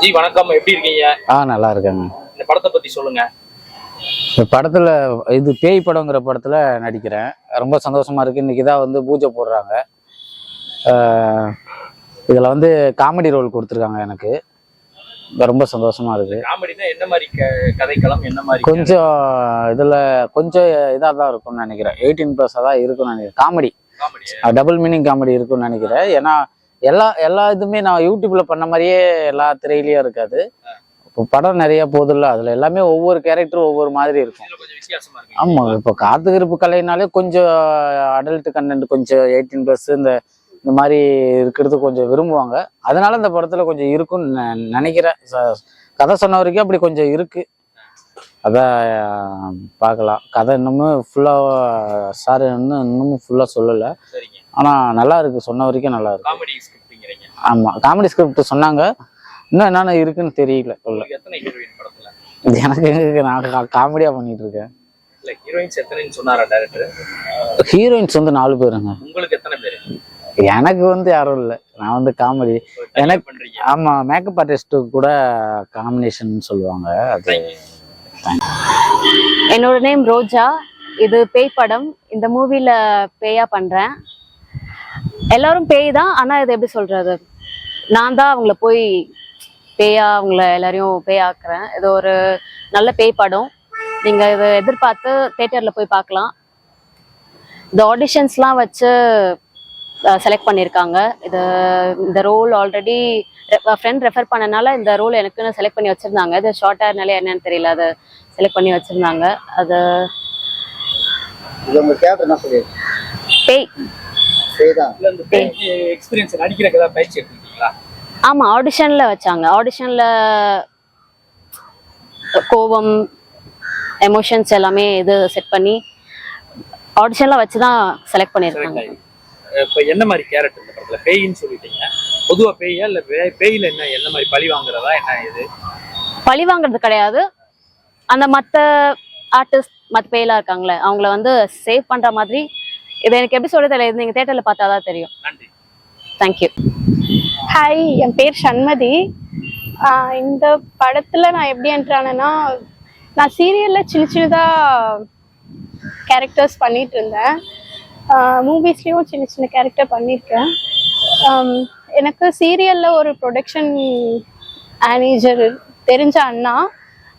G வணக்கம். எப்படி இருக்கீங்க? ஆ நல்லா இருக்கேங்க. இந்த படத்தை பத்தி சொல்லுங்க. இந்த படத்துல இது பேய் படங்கிற படத்துல நடிக்கிறேன். ரொம்ப சந்தோஷமா இருக்கு. இன்னைக்கு தான் வந்து பூஜை போடுறாங்க. இதுல வந்து காமெடி ரோல் கொடுத்துருக்காங்க எனக்கு. ரொம்ப சந்தோஷமா இருக்கு. காமெடினா என்ன மாதிரி கதைக்களம்? என்ன மாதிரி கொஞ்சம் இதுல கொஞ்சம் இதாக தான் இருக்கும்னு நினைக்கிறேன். எயிட்டீன் ப்ளஸ் தான் இருக்கும்னு நினைக்கிறேன். காமெடி. டபுள் மீனிங் காமெடி இருக்கும்னு நினைக்கிறேன். ஏன்னா எல்லா எல்லா இதுவுமே நான் யூடியூப்ல பண்ண மாதிரியே எல்லா திரையிலயும் இருக்காது. இப்போ படம் நிறைய போதில்ல அதுல எல்லாமே ஒவ்வொரு கேரக்டரும் ஒவ்வொரு மாதிரி இருக்கும். ஆமா இப்போ காத்துக்கிருப்பு கலைனாலே கொஞ்சம் அடல்ட் கண்டென்ட் கொஞ்சம் எயிட்டீன் ப்ளஸ் இந்த இந்த மாதிரி இருக்கிறது கொஞ்சம் விரும்புவாங்க. அதனால இந்த படத்துல கொஞ்சம் இருக்கும்னு நினைக்கிறேன். கதை சொன்ன வரைக்கும் அப்படி கொஞ்சம் இருக்கு. அதான் பார்க்கலாம். கதை இன்னமும் ஃபுல்லாக சார் இன்னும் இன்னமும் ஃபுல்லாக சொல்லலை. ஆனால் நல்லா இருக்கு. சொன்ன வரைக்கும் நல்லா இருக்கு. ஆமாம் காமெடி ஸ்கிரிப்ட் சொன்னாங்க. இன்னும் என்னென்ன இருக்குன்னு தெரியல. சொல்ல உங்களுக்கு எத்தனை ஹீரோயின் படத்துல? இது எனக்கு எங்க நான் காமெடியாக பண்ணிட்டு இருக்கேன். ஹீரோயின்ஸ் வந்து நாலு பேருங்க. உங்களுக்கு எத்தனை பேரு? எனக்கு வந்து யாரும் இல்லை. நான் வந்து காமெடி எனக்கு- பண்றீங்க. ஆமா மேக்கப் ஆர்டிஸ்ட் கூட காம்பினேஷன் சொல்லுவாங்க. அது என்னோட நேம் ரோஜா. இது பேய் படம். இந்த மூவில பேயா பண்றேன். எல்லாரும் பேய் தான் ஆனா இது எப்படி சொல்றது? நான் தான் அவங்கள போய் பேயா அவங்கள எல்லாரையும் பேயாக்குறேன் இது ஒரு நல்ல பேய் படம். நீங்க இதை எதிர்பார்த்து தேட்டர்ல போய் பார்க்கலாம். இந்த ஆடிஷன்ஸ்லாம் வச்சு செலக்ட் பண்ணியிருக்காங்க. இது இந்த ரோல் ஆல்ரெடி ஃப்ரெண்ட் ரெஃபர் பண்ணனால இந்த ரோல் எனக்குன்னு செலக்ட் பண்ணி வச்சிருந்தாங்க. இது ஷார்ட் ஹேர்னால என்னன்னு தெரியல. அது செலக்ட் பண்ணி வச்சிருந்தாங்க. அது பேய் இல்ல இந்த எக்ஸ்பீரியன்ஸ் ஏதாவது பயிற்சி ஆமா ஆடிஷன்ல வச்சாங்க. ஆடிஷன்ல கோவம் எமோஷன்ஸ் எல்லாமே இது செட் பண்ணி ஆடிஷன்ல வச்சு தான் செலக்ட் பண்ணியிருக்காங்க. இப்ப என்ன மாதிரி கேரக்டர் இந்த படத்துல? பேயின்னு சொல்லிட்டீங்க. பொதுவா பேயா இல்ல பேயில என்ன என்ன மாதிரி பழி வாங்குறதா என்ன இது? பழி வாங்குறது கிடையாது. அந்த மற்ற ஆர்டிஸ்ட் மற்ற பேயெல்லாம் இருக்காங்களே அவங்கள வந்து சேவ் பண்ற மாதிரி இது எனக்கு எப்படி சொல்ல தெரியல. இது நீங்க தேட்டர்ல பார்த்தா தான் தெரியும். நன்றி. தேங்க்யூ ஹாய் என் பேர் சண்மதி. இந்த படத்தில் நான் எப்படி என்ட்ரானேன்னா நான் சீரியலில் சின்ன சின்னதாக கேரக்டர்ஸ் பண்ணிகிட்டு இருந்தேன். மூவிஸ்லேயும் சின்ன சின்ன கேரக்டர் பண்ணியிருக்கேன் எனக்கு சீரியலில் ஒரு ப்ரொடக்ஷன் மேனேஜர் தெரிஞ்ச அண்ணா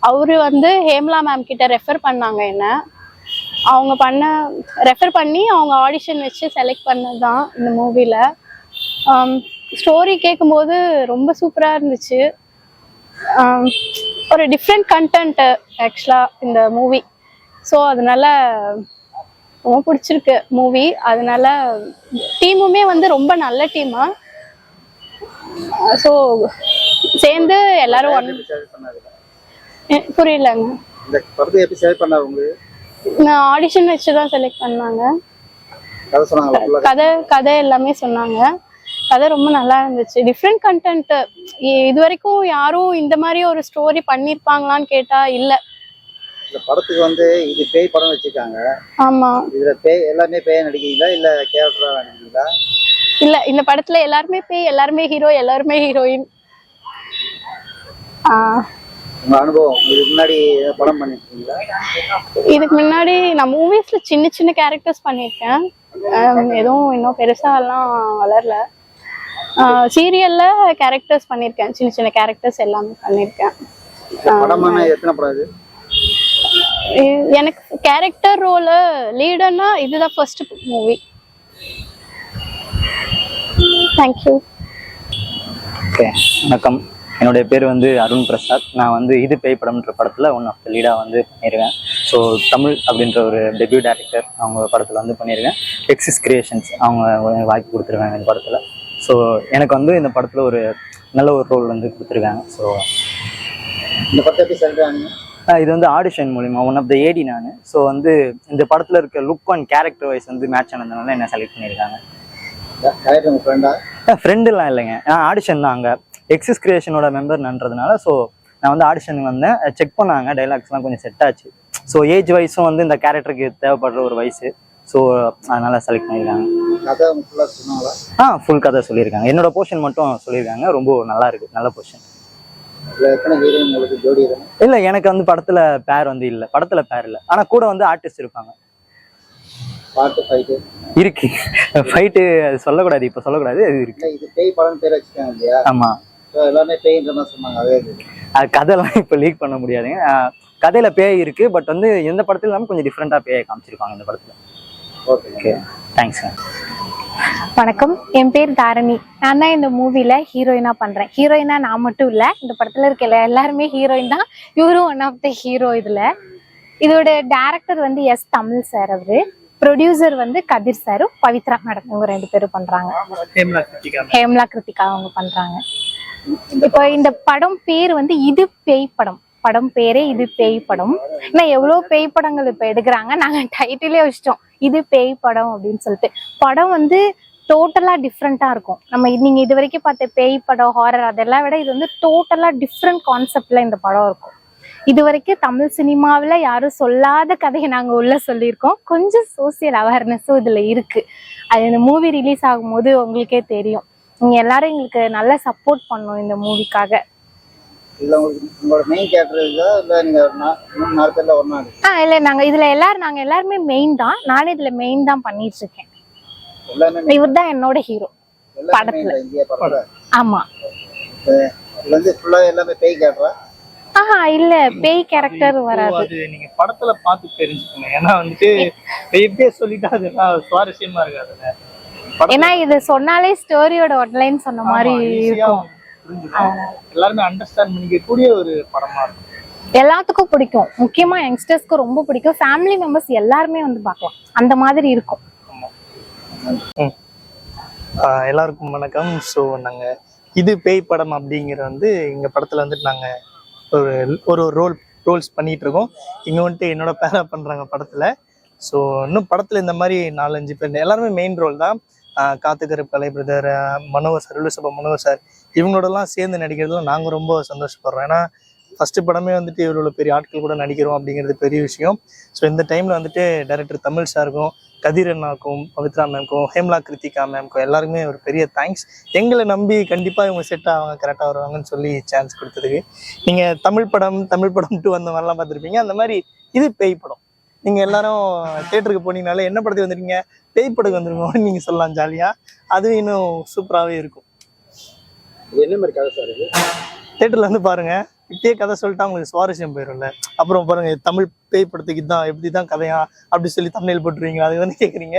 அவர் வந்து ஹேம்லா மேம் கிட்ட ரெஃபர் பண்ணாங்க என்ன. அவங்க பண்ண ரெஃபர் பண்ணி அவங்க ஆடிஷன் வச்சு செலக்ட் பண்ணது தான் இந்த மூவியில் ஸ்டோரி கேட்கும்போது ரொம்ப சூப்பராக இருந்துச்சு. ஆம், ஒரு டிஃப்ரெண்ட் கண்டென்ட் ஆக்சுவலாக இந்த மூவி ஸோ அதனால ரொம்ப பிடிச்சிருக்கு மூவி அதனால டீமுமே வந்து ரொம்ப நல்ல டீமா ஸோ சேர்ந்து எல்லாரும் ஒன் புரியலங்க இந்த படத்தை எப்படி செலக்ட் பண்ணாரு உங்களுக்கு நான் ஆடிஷன் வச்சு தான் செலக்ட் பண்ணாங்க கதை கதை எல்லாமே சொன்னாங்க. கதை ரொம்ப நல்லா இருந்துச்சு. டிஃப்ரெண்ட் கண்டென்ட் இது வரைக்கும் யாரும் இந்த மாதிரி ஒரு ஸ்டோரி பண்ணியிருப்பாங்களான்னு கேட்டா இல்லை. இந்த படத்துக்கு வந்து இது பேய் படம் வச்சிருக்காங்க. ஆமா. இதுல பேய் எல்லாமே பேய் நடிக்கிறீங்களா? இல்ல கேரக்டரா நடிக்கிறீங்களா? இல்ல இந்த படத்துல எல்லாருமே பேய் எல்லாருமே ஹீரோ எல்லாருமே ஹீரோயின் உங்க அனுபவம் இதுக்கு முன்னாடி படம் பண்ணிருக்கீங்களா? இதுக்கு முன்னாடி நான் மூவிஸ்ல சின்ன சின்ன கேரக்டர்ஸ் பண்ணியிருக்கேன் ஆம், எதுவும் இன்னும் பெருசா எல்லாம் வளரல. சீரியல்ல கேரக்டர்ஸ் பண்ணியிருக்கேன் சின்ன சின்ன கேரக்டர்ஸ் எல்லாமே பண்ணியிருக்கேன் இ- எனக்கு கேரக்டர் ரோலு லீடர்னா இதுதான் ஃபர்ஸ்ட் மூவி தேங்க்யூ ஓகே வணக்கம். என்னுடைய பேர் வந்து அருண் பிரசாத். நான் வந்து இது பேய் படம்ன்ற படத்தில் ஒன் ஆஃப் லீடாக வந்து பண்ணியிருக்கேன் ஸோ தமிழ் அப்படின்ற ஒரு டெபியூ டேரக்டர் அவங்க படத்தில் வந்து பண்ணியிருக்கேன் எக்ஸிஸ் கிரியேஷன்ஸ் அவங்க வாய்ப்பு கொடுத்துருக்காங்க இந்த படத்தில். ஸோ எனக்கு வந்து இந்த படத்தில் ஒரு நல்ல ஒரு ரோல் வந்து கொடுத்துருக்காங்க. ஸோ இந்த படத்தை எப்படி செலக்ட் ஆனீங்க இது வந்து ஆடிஷன் மூலிமா ஒன் ஆஃப் த ஏடி நான். ஸோ வந்து இந்த படத்தில் இருக்க லுக் அண்ட் கேரக்டர் வைஸ் வந்து மேட்ச் ஆனதுனால என்ன செலக்ட் பண்ணியிருக்காங்க. ஃப்ரெண்டுலாம் இல்லைங்க. நான் ஆடிஷன் தான் அங்கே. எக்ஸிஸ் கிரியேஷனோட மெம்பர்ன்றதுனால ஸோ நான் வந்து ஆடிஷனுக்கு வந்தேன். செக் பண்ணாங்க. டைலாக்ஸ்லாம் கொஞ்சம் செட் ஆச்சு. ஸோ ஏஜ் வைஸும் வந்து இந்த கேரக்டருக்கு தேவைப்படுற ஒரு வயசு. ஸோ அதனால செலக்ட் பண்ணியிருக்காங்க. கதை ஃபுல்லாக சொன்னாங்களா? ஆ ஃபுல் கதை சொல்லியிருக்காங்க. என்னோட போர்ஷன் மட்டும் சொல்லியிருக்காங்க. ரொம்ப நல்லா இருக்கு. நல்ல போர்ஷன் இல்லை எனக்கு வந்து படத்துல பேர் வந்து இல்லை. படத்துல பேர் இல்லை. ஆனால் கூட வந்து ஆர்டிஸ்ட் இருப்பாங்க. இருக்கு. ஃபைட்டு சொல்லக்கூடாது. இப்போ சொல்லக்கூடாது. அது இருக்கு. இது பேய் படம் பேர் வச்சுருக்காங்க இல்லையா? ஆமா. எல்லாமே பேய்ன்ற மாதிரி சொன்னாங்க. அதே அது கதைலாம் இப்போ லீக் பண்ண முடியாதுங்க கதையில பேய் இருக்கு. பட் வந்து எந்த படத்துல இல்லாமல் கொஞ்சம் டிஃப்ரெண்டா பேயை காமிச்சிருப்பாங்க இந்த படத்துல. ஓகே தேங்க்ஸ்ங்க வணக்கம். என் பேர் தாரணி. நான் தான் இந்த மூவில ஹீரோயினா பண்றேன். ஹீரோயினா நான் மட்டும் இல்ல இந்த படத்துல இருக்க எல்லா- எல்லாருமே ஹீரோயின் தான். இவரும் ஒன் ஆஃப் த ஹீரோ இதுல. இதோட டைரக்டர் வந்து எஸ் தமிழ் சார் அவரு. ப்ரொடியூசர் வந்து கதிர் சாரும் பவித்ரா மேடம். இவங்க ரெண்டு பேரும் பண்றாங்க. ஹேம்லா கிருத்திகா ஹேம்லா கிருத்திகா அவங்க பண்றாங்க. இப்போ இந்த படம் பேர் வந்து இது பேய் படம். படம் பேரே இது பேய் படம். ஏன்னா எவ்வளவு பேய் படங்கள் இப்ப எடுக்கிறாங்க நாங்க டைட்டிலே வச்சிட்டோம். இது பேய் படம் அப்படின்னு சொல்லிட்டு. படம் வந்து டோட்டலா டிஃப்ரெண்டா இருக்கும். நம்ம நீங்கள் நீங்க இது வரைக்கும் பார்த்த பேய் படம் ஹாரர் அதெல்லாம் விட இது வந்து டோட்டலா டிஃப்ரெண்ட் கான்செப்ட்ல இந்த படம் இருக்கும். இது வரைக்கும் தமிழ் சினிமாவில் யாரும் சொல்லாத கதையை நாங்கள் உள்ள சொல்லியிருக்கோம். கொஞ்சம் சோசியல் அவேர்னஸும் இதில் இருக்கு. அது இந்த மூவி ரிலீஸ் ஆகும்போது உங்களுக்கே தெரியும். நீங்கள் எல்லாரும் எங்களுக்கு நல்லா சப்போர்ட் பண்ணோம் இந்த மூவிக்காக இல்லை உங்களுக்கு உங்களோட மெயின் கேரக்டர் இருக்கா? இல்லை நீங்கள் மூணு ஒரு நாள் ஆ இல்லை நாங்க இதுல எல்லாரும் நாங்க எல்லாருமே மெயின் தான். நானே இதுல மெயின் தான் பண்ணிட்டு இருக்கேன் எல்லாமே இவர் தான் என்னோட ஹீரோ படத்துல. இந்தியா ஆமா. இது வந்து ஃபுல்லாக எல்லாமே பேய் கேரக்டரா ஆஹா இல்ல பேய் கேரக்டர் வராது. நீங்க படத்துல பார்த்து தெரிஞ்சுக்கணும் ஏன்னா வந்துட்டு எப்படியே சொல்லிட்டா சுவாரஸ்யமா இருக்காதுல்ல. ஏன்னா இது சொன்னாலே ஸ்டோரியோட ஒன்லைன் சொன்ன மாதிரி இருக்கும். எல்லாருமே அண்டர்ஸ்டாண்ட் பண்ணிக்கக்கூடிய ஒரு படமா இருக்கும். எல்லாத்துக்கும் பிடிக்கும். முக்கியமா யங்ஸ்டர்ஸ்க்கு ரொம்ப பிடிக்கும். ஃபேமிலி மெம்பர்ஸ் எல்லாருமே வந்து பார்க்கலாம். அந்த மாதிரி இருக்கும். ஆஹ் எல்லாருக்கும் வணக்கம். ஸோ நாங்கள் இது பேய் படம் அப்படிங்கிற வந்து எங்கள் படத்தில் வந்துட்டு நாங்கள் ஒரு ஒரு ரோல் ரோல்ஸ் பண்ணிட்டு இருக்கோம். இங்கே வந்துட்டு என்னோட பேரா பண்ணுறாங்க படத்தில். ஸோ இன்னும் படத்தில் இந்த மாதிரி நாலஞ்சு பேர் எல்லாருமே மெயின் ரோல் தான். ஆஹ் காத்துக்கரு கலை பிரதர் மனோகர் சார் வில்லுசபா மனோகர் சார் இவங்களோடலாம் சேர்ந்து நடிக்கிறதுல நாங்கள் ரொம்ப சந்தோஷப்படுறோம். ஏன்னா ஃபஸ்ட்டு படமே வந்துட்டு இவ்வளோ பெரிய ஆட்கள் கூட நடிக்கிறோம் அப்படிங்கிறது பெரிய விஷயம். ஸோ இந்த டைமில் வந்துட்டு டைரக்டர் தமிழ் சாருக்கும் கதிர் அண்ணாக்கும் பவித்ரா மேம்க்கும் ஹேம்லா கிருத்திகா மேம்க்கும் எல்லாருக்குமே ஒரு பெரிய தேங்க்ஸ் எங்களை நம்பி கண்டிப்பாக இவங்க செட் ஆவாங்க கரெக்டாக வருவாங்கன்னு சொல்லி சான்ஸ் கொடுத்ததுக்கு. நீங்கள் தமிழ் படம் தமிழ் படம் டூ அந்த மாதிரிலாம் பார்த்துருப்பீங்க. அந்த மாதிரி இது பேய் படம். நீங்கள் எல்லாரும் தேட்டருக்கு போனீங்கனாலே என்ன படத்துக்கு வந்துருக்கீங்க? பேய் படத்துக்கு வந்துருக்கோம்னு நீங்கள் சொல்லலாம் ஜாலியாக அதுவும் இன்னும் சூப்பராகவே இருக்கும். என்ன மாதிரி கதை சார் இது? தேட்டர்ல வந்து பாருங்க இப்பயே கதை சொல்லிட்டா உங்களுக்கு சுவாரஸ்யம் போயிரும்ல. அப்புறம் பாருங்க தமிழ் பேய் படத்துக்கு இதான் எப்படி தான் கதையா அப்படி சொல்லி தமிழில் போட்டுருவீங்க அது வந்து கேக்குறீங்க.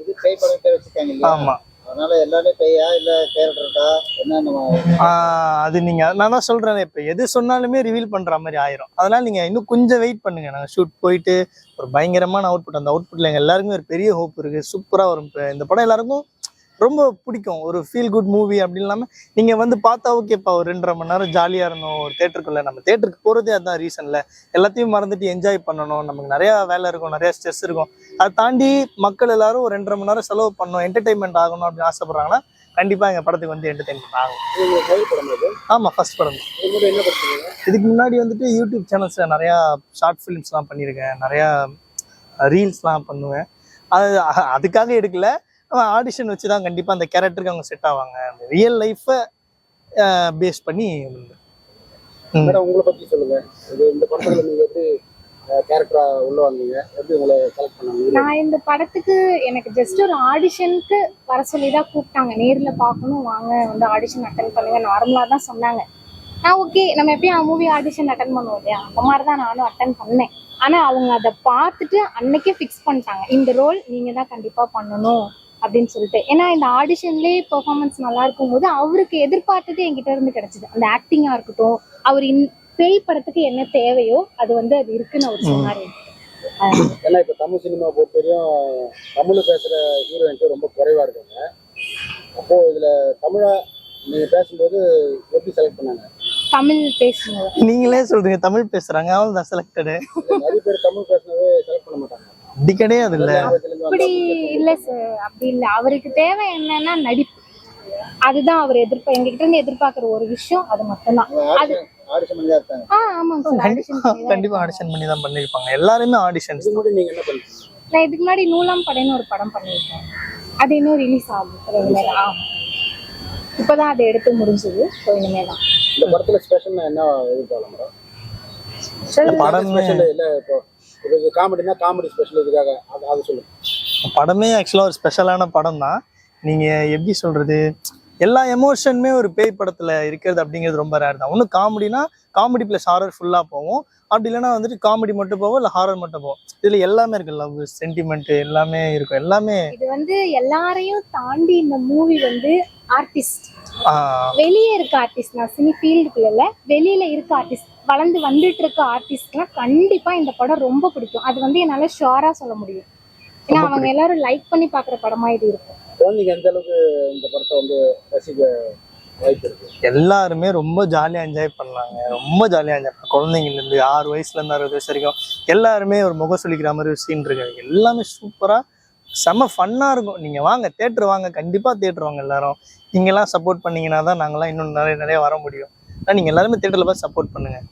இது பேய் படம் பேர் வச்சிருக்காங்க இல்லையா? ஆமா. அதனால எல்லாமே பேயா இல்ல கேரக்டர் இருக்கா? என்னென்ன ஆஹ் அது நீங்க நான் தான் சொல்றேன் இப்ப எது சொன்னாலுமே ரிவீல் பண்ற மாதிரி ஆயிரும். அதனால நீங்க இன்னும் கொஞ்சம் வெயிட் பண்ணுங்க. நாங்க ஷூட் போயிட்டு ஒரு பயங்கரமான அவுட்புட் அந்த அவுட்புட்ல எங்க எல்லாருக்குமே ஒரு பெரிய ஹோப் இருக்கு. சூப்பரா வரும். இந்த படம் எல்லாருக்கும் ரொம்ப பிடிக்கும். ஒரு ஃபீல் குட் மூவி அப்படி இல்லாம நீங்க வந்து பார்த்தா ஓகேப்பா ஒரு ரெண்டரை மணி நேரம் ஜாலியா இருந்தோம் ஒரு தேட்டருக்குள்ள நம்ம தேட்டருக்கு போறதே அதான் ரீசன்ல எல்லாத்தையும் மறந்துட்டு என்ஜாய் பண்ணணும். நமக்கு நிறைய வேலை இருக்கும் நிறைய ஸ்ட்ரெஸ் இருக்கும். அதை தாண்டி மக்கள் எல்லாரும் ஒரு ரெண்டரை மணி நேரம் செலவு பண்ணணும் என்டர்டைன்மெண்ட் ஆகணும் அப்படின்னு ஆசைப்படுறாங்கன்னா கண்டிப்பா எங்க படத்துக்கு வந்து என்டர்டைன்மெண்ட் ஆகும். பேய் படம் இது ஆமா ஃபர்ஸ்ட் படம். இதுக்கு முன்னாடி வந்துட்டு யூடியூப் சேனல்ஸ்ல நிறைய ஷார்ட் ஃபிலிம்ஸ்லாம் பண்ணியிருக்கேன். நிறைய ரீல்ஸ்லாம் பண்ணுவேன். அது அதுக்காக எடுக்கல. ஆடிஷன் வச்சு தான் கண்டிப்பாக அந்த கேரக்டருக்கு அவங்க செட் ஆவாங்க. அந்த ரியல் லைஃப்பை பேஸ் பண்ணி உங்களை பத்தி சொல்லுங்க. இது இந்த படத்துல நீங்க எப்படி கேரக்டரா உள்ள வந்தீங்க? எப்படி உங்களை செலக்ட் பண்ணாங்க? நான் இந்த படத்துக்கு எனக்கு ஜஸ்ட் ஒரு ஆடிஷனுக்கு வர சொல்லி தான் கூப்பிட்டாங்க. நேர்ல பார்க்கணும் வாங்க வந்து ஆடிஷன் அட்டன் பண்ணுங்க. நார்மலா தான் சொன்னாங்க. நான் ஓகே நம்ம எப்பயும் மூவி ஆடிஷன் அட்டன் பண்ணுவோம் இல்லையா? அந்த மாதிரி தான் நானும் அட்டன் பண்ணேன். ஆனா அவங்க அதை பார்த்துட்டு அன்னைக்கே ஃபிக்ஸ் பண்ணிட்டாங்க. இந்த ரோல் நீங்க தான் கண்டிப்பா பண்ணணும். அப்படின்னு சொல்லிட்டு. ஏன்னா இந்த ஆடிஷன்லேயே பெர்ஃபார்மன்ஸ் நல்லா இருக்கும்போது அவருக்கு எதிர்பார்த்தது என்கிட்ட இருந்து கிடைச்சது. அந்த ஆக்டிங்கா இருக்கட்டும் அவர் இன் பேய் படத்துக்கு என்ன தேவையோ அது வந்து அது இருக்குன்னு அவர் சொன்னாரு ஏன்னா இப்ப தமிழ் சினிமா பொறுத்தவரையும் தமிழ் பேசுற ஹீரோயின்ட்டு ரொம்ப குறைவா இருக்காங்க. அப்போ இதுல தமிழா நீங்க பேசும்போது எப்படி செலக்ட் பண்ணாங்க? தமிழ் பேசும்போது நீங்களே சொல்றீங்க தமிழ் பேசுறாங்க அவள் தான் செலக்டடு நிறைய பேர் தமிழ் பேசுனவே செலக்ட் பண்ண மாட்டாங்க. அப்படி கிடையாது இல்ல அப்படி இல்ல சார் அப்படி இல்ல. அவருக்கு தேவை என்னன்னா நடிப்பு. அதுதான் அவர் எதிர்ப்பா எங்ககிட்ட இருந்து எதிர்பார்க்கிற ஒரு விஷயம் அது மட்டும்தான். அது ஆடிஷன் ஆடிஷன் கண்டிப்பா ஆடிஷன் பண்ணி தான் பண்ணிருப்பாங்க எல்லாருமே ஆடிஷன்ஸ் இது மட்டும் நீங்க என்ன பண்ணுறீங்க நான் இதுக்கு முன்னாடி நூலாம் படைன்னு ஒரு படம் பண்ணியிருக்கேன். அது இன்னும் ரிலீஸ் ஆகும் இப்போதான் அதை எடுத்து முடிஞ்சது. ஸோ தான் இந்த படத்துல ஸ்பெஷல் என்ன எதிர்பார்க்கலாம் மேடம் படமே ஸ்பெஷல் இல்ல இப்போ இது காமெடினா காமெடி ஸ்பெஷல் இதுக்காக. அது அது சொல்லுங்க படமே ஆக்சுவலாக ஒரு ஸ்பெஷலான படம் தான் நீங்கள் எப்படி சொல்கிறது எல்லா எமோஷனுமே ஒரு பேய் படத்தில் இருக்கிறது அப்படிங்கிறது ரொம்ப ரேர் தான். ஒன்று காமெடினா காமெடி ப்ளஸ் ஹாரர் ஃபுல்லாக போவோம். அப்படி இல்லைன்னா வந்துட்டு காமெடி மட்டும் போவோம் இல்லை ஹாரர் மட்டும் போவோம். இதில் எல்லாமே இருக்கு. லவ் சென்டிமெண்ட் எல்லாமே இருக்கும். எல்லாமே இது வந்து எல்லாரையும் தாண்டி இந்த மூவி வந்து ஆர்டிஸ்ட் வெளியே இருக்க ஆர்டிஸ்ட் நான் சினி ஃபீல்டுக்குள்ள இல்ல வெளியில இருக்க ஆர்டிஸ்ட் வளர்ந்து வந்துட்டு இருக்க ஆர்டிஸ்ட்லாம் கண்டிப்பா இந்த படம் ரொம்ப பிடிக்கும். அது வந்து என்னால ஷுவரா சொல்ல முடியும். ஏன்னா அவங்க எல்லாரும் லைக் பண்ணி பாக்குற படமா இது இருக்கும். குழந்தைங்க எந்த அளவுக்கு இந்த படத்தை வந்து ரசிக்க எல்லாருமே ரொம்ப ஜாலியாக என்ஜாய் பண்ணாங்க. ரொம்ப ஜாலியாக என்ஜாய் பண்ணாங்க குழந்தைங்கலேருந்து ஆறு வயசுலேருந்து அறுபது வயசு வரைக்கும் எல்லாருமே ஒரு முகம் சொல்லிக்கிற மாதிரி ஒரு சீன் இருக்கு. எல்லாமே சூப்பராக செம்ம ஃபன்னாக இருக்கும். நீங்கள் வாங்க தேட்டர் வாங்க. கண்டிப்பாக தேட்டர் வாங்க எல்லாரும். நீங்கள்லாம் சப்போர்ட் பண்ணீங்கன்னா தான் நாங்களாம் இன்னும் நிறைய நிறைய வர முடியும். ஆனால் நீங்கள் எல்லாருமே தேட்டரில் பார்த்து சப்போர்ட் பண்ணுங்கள்